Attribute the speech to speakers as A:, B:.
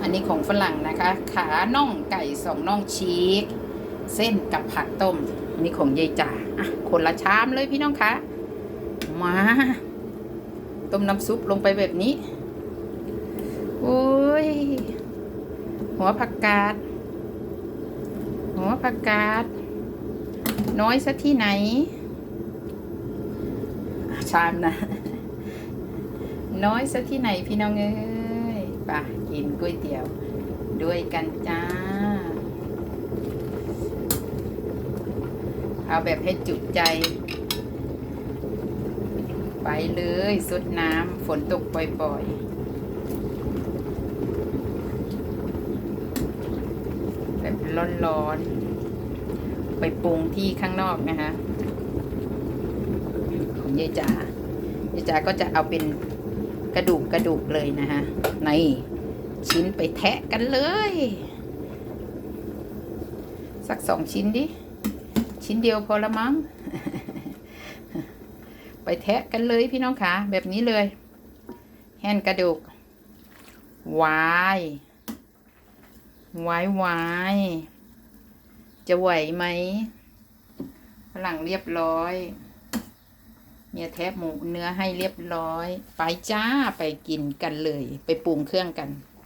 A: อันนี้ของฝรั่งนะคะ ขาน่องไก่สองน่องชีกเส้นกับผักต้มอันนี้ของยายจ่าอะคนละชามเลยพี่น้องคะมาต้มน้ำซุปลงไปแบบนี้ โอ้ย หัวผักกาด หัวผักกาด น้อยซะที่ไหน ชามนะ น้อยซะที่ไหนพี่น้องเอ้ ปะกินก๋วยเตี๋ยว ด้วยกันจ้า เอาแบบให้จุใจ ไปเลยสดน้ำฝนตกปล่อยๆ แบบร้อนๆ ไปปรุงที่ข้างนอกนะคะของยายจ๋ายายจ๋าก็จะเอาเป็น กระดูกกระดูกเลยนะคะในชิ้นไปแทะกันเลย สักสองชิ้นดิ ชิ้นเดียวพอละมั้ง ไปแทะกันเลยพี่น้องคะแบบนี้เลย แฮนกระดูกวายวายวายจะไหวไหมฝรั่งเรียบร้อย เมียแทบหมูเนื้อให้เรียบร้อย ไปจ้าไปกินกันเลย ไปปรุงเครื่องกัน